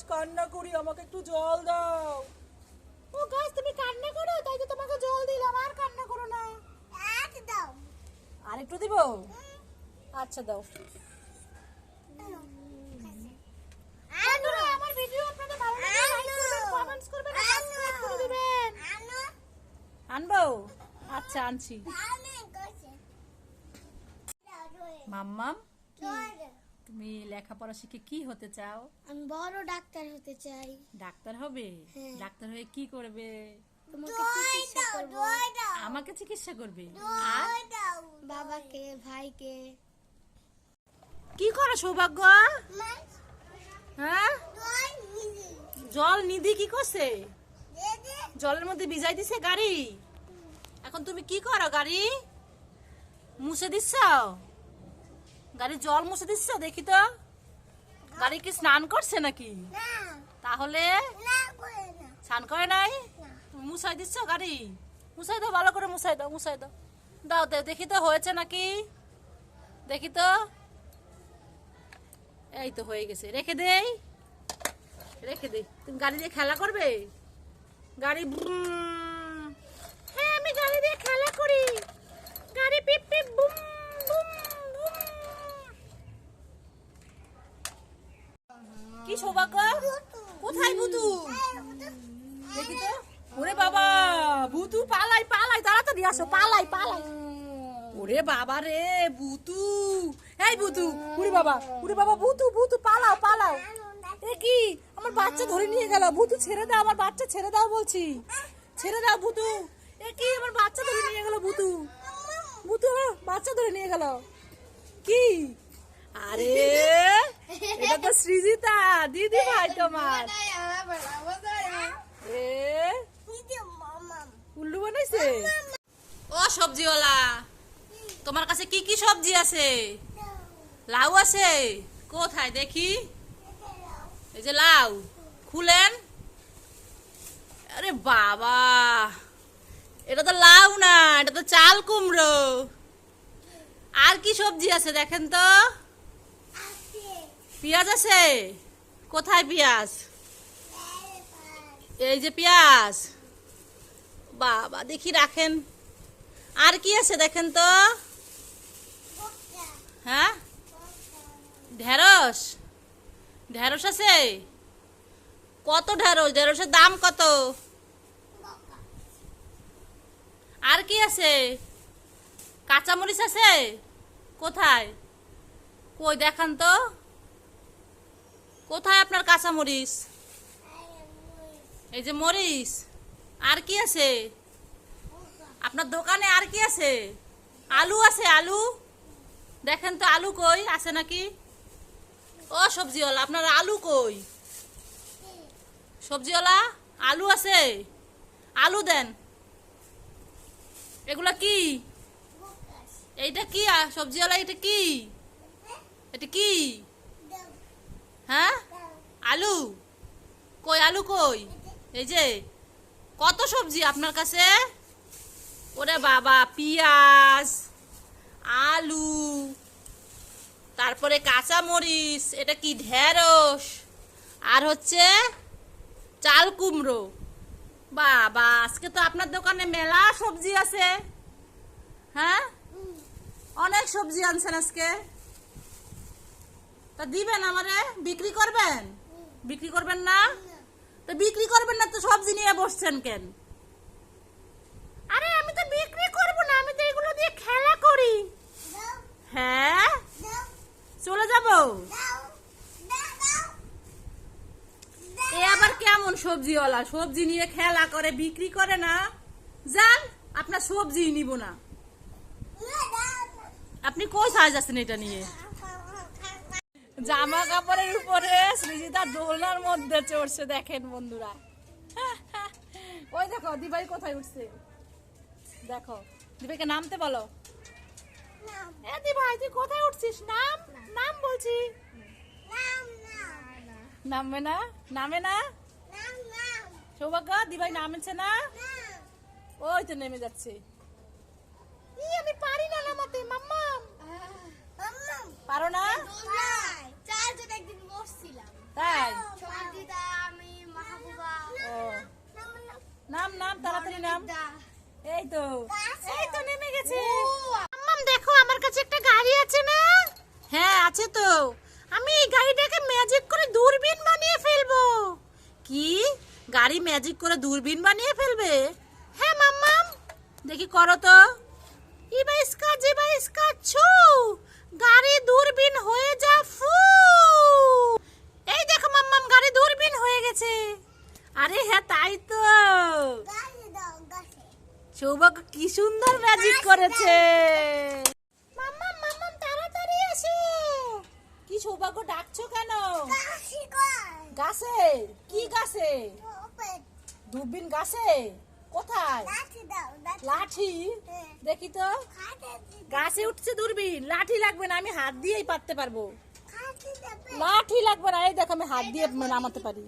গাছ কান্না করি আমাকে একটু জল দাও। ও গাছ তুমি কান্না করো? তাই তো তোমাকে জল দিলাম আর কান্না করো না। আর একটু দিব? আচ্ছা দাও। আমার ভিডিও আপনাদের ভালো লাগলে কমেন্টস করবেন আর সাবস্ক্রাইব করে দিবেন। আনব? আচ্ছা আনছি। মাম্মাম? লেখাপড়া শিখে কি হতে চাও? আমি বড় ডাক্তার হতে চাই। ডাক্তার হবে? হ্যাঁ। ডাক্তার হয়ে কি করবে? তোমাকে চিকিৎসা করব। আমাকে চিকিৎসা করবে? আর? বাবাকে ভাইকে। কি করো সৌভাগ্য হ্যাঁ? জল নিধি কি করছে? জলের মধ্যে ভিজাই দিছে গাড়ি? এখন তুমি কি করো গাড়ি? মুছে দিচ্ছ? গাড়ি জল মুছে দিচ্ছ? দেখি তো। গাড়ি কি স্নান করছে নাকি? তাহলে স্নান করে নাই? তুমি মুছাই দিচ্ছ গাড়ি? মুছাই দাও ভালো করে মুছাই দাও মুছাই দাও। দাও দেখি তো হয়েছে নাকি? দেখি তো। এই তো হয়ে গেছে। রেখে দেই। রেখে দেই। তুমি গাড়ি দিয়ে খেলা করবে? গাড়ি বুম। হ্যাঁ আমি গাড়ি দিয়ে খেলা করি। গাড়ি পিপ পিপ বুম বুম। কি সৌভাগ্য? কোথায় বুতু দেখি তো। ওরে বাবা বুতু পালাই পালাই, তাড়াতাড়ি আসো, পালাই পালাই। ওরে বাবা রে বুতু এই বুতু উরে বাবা উরে বাবা বুতু বুতু পালাও পালাও। এ কি? আমার বাচ্চা ধরে নিয়ে গেল। বুতু ছেড়ে দাও, আমার বাচ্চা ছেড়ে দাও বলছি। ছেড়ে দাও বুতু এ কি? আমার বাচ্চা ধরে নিয়ে গেল বুতু বুতু আমার বাচ্চা ধরে নিয়ে গেল। কি? আরে এটা তো সৃজিতা দিদি ভাই তোমার। এ? উল্লু বানাইছে? ও সবজিওয়ালা তোমার কাছে কি কি সবজি আছে? লাউ আছে? কোথায় দেখি? এই যে লাউ খুলেন। আরে বাবা এটা তো লাউ না এটা তো চাল কুমড়ো। আর কি সবজি আছে দেখেন তো? পেঁয়াজ আছে? কোথায় পেঁয়াজ? এই যে পেঁয়াজ। বাবা, দেখি রাখেন। আর কি আছে দেখেন তো? হ্যাঁ? ঢেঁড়স। ঢেঁড়স আছে? কত ঢেঁড়স? ঢেঁড়সের দাম কত? আর কি আছে? কাঁচামরিচ আছে? কোথায়? কই, দেখান তো। কোথায় আপনার কাঁচামরিচ? এই যে মরিচ। আর কি আছে? আপনার দোকানে আর কি আছে? আলু আছে, আলু। দেখেন তো আলু কই? আছে নাকি? ও, সবজিওয়ালা। আপনার আলু কই? সবজিওয়ালা, আলু আছে? আলু দেন। এগুলা কি? এইটা কি? সবজিওয়ালা, এটা কি? এটা কি? হ্যাঁ? আলু? কই আলু কই? এই যে, কত সবজি আপনার কাছে? ওরে বাবা, পিঁয়াজ, আলু, তারপরে কাঁচা মরিচ এটা কি ঢেঁড়স, আর হচ্ছে চাল কুমড়ো। বাবা, আজকে তো আপনার দোকানে মেলা সবজি আছে। হ্যাঁ? অনেক সবজি আনছেন আজকে। তা দিবেন আমারে? বিক্রি করবেন? বিক্রি করবেন না? তো বিক্রি করবেন না তো সবজি নিয়ে বসছেন কেন? আরে আমি তো বিক্রি করব না আমি তো এগুলো দিয়ে খেলা করি। হ্যাঁ? চলে যাব? এ আবার কেমন সবজিওয়ালা? সবজি নিয়ে খেলা করে বিক্রি করে না? যান আপনার সবজি নিব না। আপনি সাজ আছেন এটা নিয়ে? জামা কাপড়ের উপরে সৃজিতা দোলনার মধ্যে চড়ছে দেখেন বন্ধুরা। ওই দেখো দিবাই কোথায় উঠছে? দেখো দিবাইকে নামতে বলো। এ দিভাই তুই কোথায় উঠছিস? নাম নাম। বলছি। নামবে না? নামে না? সৌভাগ্য দিভাই নামেছে না? ওই তো নেমে যাচ্ছে। আমি পারি না নামাতে মাম্মা পারো না? আমার কাছে একটা গাড়ি আছে না? হ্যাঁ আছে তো। আমি এই গাড়িটাকে ম্যাজিক করে দূরবীন বানিয়ে ফেলব। কি? গাড়ি ম্যাজিক করে দূরবীন বানিয়ে ফেলবে? হ্যাঁ মাম্মাম। দেখি করো তো। ইবা ইসকা জিবা ইসকা ছু। সৌভাগ্য ডাকছো কেন? গাছে কি গাছে? দূরবীন গাছে? কোথায়? লাঠি দেখি তো। গাছে উঠছে দূরবীন। লাঠি লাগবে না আমি হাত দিয়েই পারতে পারব। লাঠি লাগবে না। এই দেখো আমি হাত দিয়ে নামাতে পারি।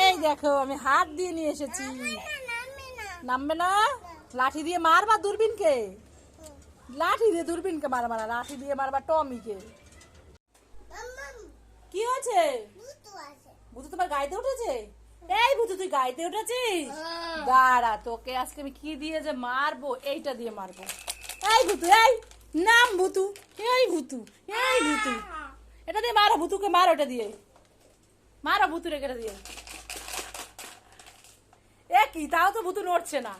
এই দেখো আমি হাত দিয়ে নিয়ে এসেছি। নামবে না লাঠি দিয়ে মারবা দূরবীনকে? লাঠি দিয়ে দূরবীনকে মারবা না। লাঠি দিয়ে মারবা টমিকে। কি হয়েছে? ভূতু তোমার গাড়িতে উঠেছে? এই ভূতু তুই গাড়িতে উঠেছিস? দাঁড়া তোকে আজকে আমি কি দিয়ে যে মারবো এইটা দিয়ে মারবো। এই ভূতু এই নাম ভুতু এই ভুতু এই ভুতু। এটা দিয়ে মারো ভুতুকে মারো এটা দিয়ে। মারো ভূতু রেখে দিয়ে। এ কি তাও তো ভুতু নড়ছে না।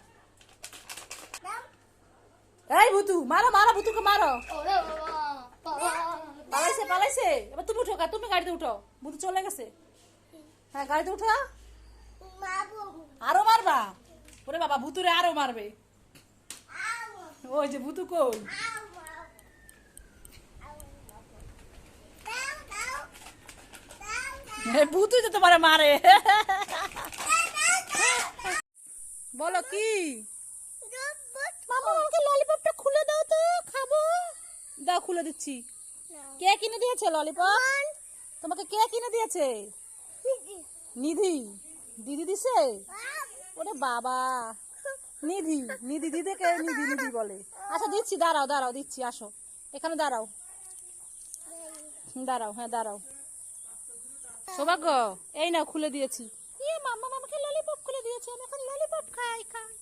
এই ভুতু মারো মারো ভুতুকে মারো। পালাইছে পালাইছে। এবার তুমি উঠো তুমি গাড়িতে উঠো। ভূতু চলে গেছে। হ্যাঁ গাড়িতে উঠো আরও মারবা? ওরে বাবা ভূতুরে আরও মারবে। ওই যে ভূতু কই? এ, ভূতুই তো তোমারে মারে। বলো কি? মামা আমাকে ললিপপটা খুলে দাও তো খাব। দাও খুলে দিচ্ছি। কে কিনে দিয়েছে ললিপপ তোমাকে কে কিনে দিয়েছে? নিধি। দিদি দিছে? ওরে বাবা। নিধি নিধি দিদিকে নিধি নিধি বলে। আচ্ছা দিচ্ছি দাঁড়াও দাঁড়াও দিচ্ছি আসো। এখানে দাঁড়াও। দাঁড়াও হ্যাঁ দাঁড়াও। সৌভাগ্য এই নাও খুলে দিয়েছি। ইয়ে মাম্মা মামাকে ললিপপ খুলে দিয়েছে। আমি এখন ললিপপ খাই খাই।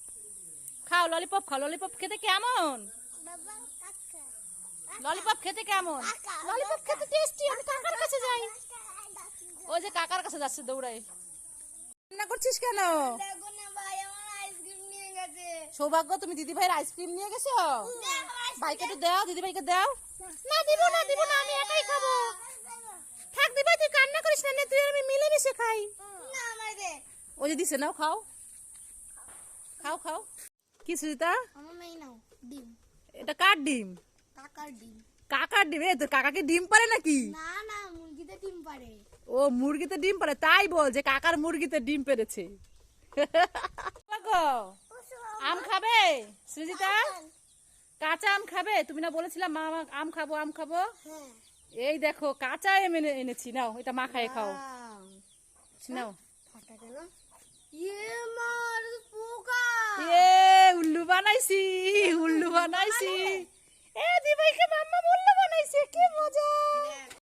খাও ললিপপ খাও ললিপপ খেতে কেমন? ললিপপ খেতে কেমন? ললিপপ খেতে টেস্টি আমি কাকার কাছে যাই। ওই যে কাকার কাছে যাচ্ছে দৌড়াই রান্না করছিস কেন? সৌভাগ্য তুমি দিদি ভাইয়ের আইসক্রিম নিয়ে গেছো? ভাইকে একটু দাও দিদি ভাইকে দাও। না দিব না দিব না আমি একাই খাব। থাক দিদি তুই কান্না করিস না তুই আমি মিলে মিশে খাই। ওই যে দিছে নাও খাও। খাও খাও। কি সুজিতা? এটা কার ডিম? কাকার ডিম। কাকার ডিম? এ তোর কাকাকে ডিম পারে নাকি? না না মুরগিতে ডিম পারে। ও মুরগিতে ডিম পারে? তাই বল যে কাকার মুরগিতে ডিম পেরেছে। আম খাবে? সৃজিতা? কাঁচা আম খাবে? তুমি না বলেছিলাম মা আম খাব আম খাব? হ্যাঁ। এই দেখো কাঁচা এম এনে এনেছি। নাও এটা মা খাই খাও। নাও। ইয়ে এ উল্লু বানাইছি উল্লু বানাইছি। এ দিবাইকে মাম্মা উল্লু বানাইছে কি মজা।